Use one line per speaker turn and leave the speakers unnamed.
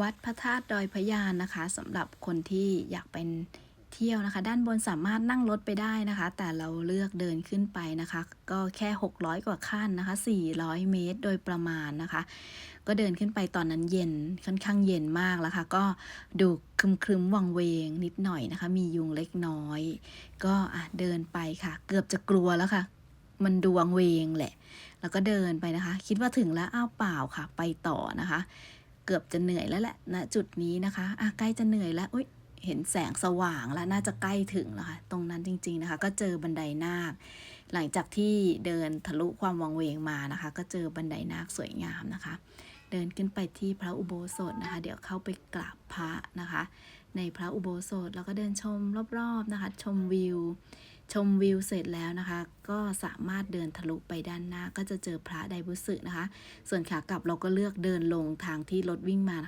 วัดพระธาตุดอยพยานนะคะสำหรับคนที่อยากเป็นเที่ยวนะคะ ด้านบนสามารถนั่งรถไปได้นะคะ แต่เราเลือกเดินขึ้นไปนะคะ ก็แค่ 600 กว่าขั้นนะคะ 400 เมตรโดยประมาณนะคะ ก็เดินขึ้นไปตอนนั้นเย็นค่อนข้างเย็นมากแล้วค่ะ ก็ดูครึมครึมๆวังเวงนิดหน่อยนะคะ มียุงเล็กน้อย ก็อะเดินไปค่ะ เกือบจะกลัวแล้วค่ะ มันดูวังเวงแหละ แล้วก็เดินไปนะคะ คิดว่าถึงแล้วอ้าวเปล่าค่ะ ไปต่อนะคะ กือบจะเหนื่อยแล้วแหละณจุดนี้นะคะอะใกล้จะเหนื่อยแล้วอุ้ยเห็นแสงสว่างแล้วน่าจะใกล้ถึงแล้วค่ะ ตรงนั้นจริง ๆนะคะ ก็เจอบันไดนาค หลังจากที่เดินทะลุความวังเวงมานะคะ ก็เจอบันไดนาคสวยงามนะคะ เดินขึ้นไปที่พระอุโบสถนะคะ เดี๋ยวเข้าไปกราบพระนะคะ ในพระอุโบสถแล้วก็เดินชมรอบๆนะคะ ชมวิว ชมวิวเสร็จแล้วนะคะ ก็สามารถเดินทะลุไปด้านหน้าก็จะเจอพระไดบุสึนะคะ ส่วนขากลับเราก็เลือกเดินลงทางที่รถวิ่งมา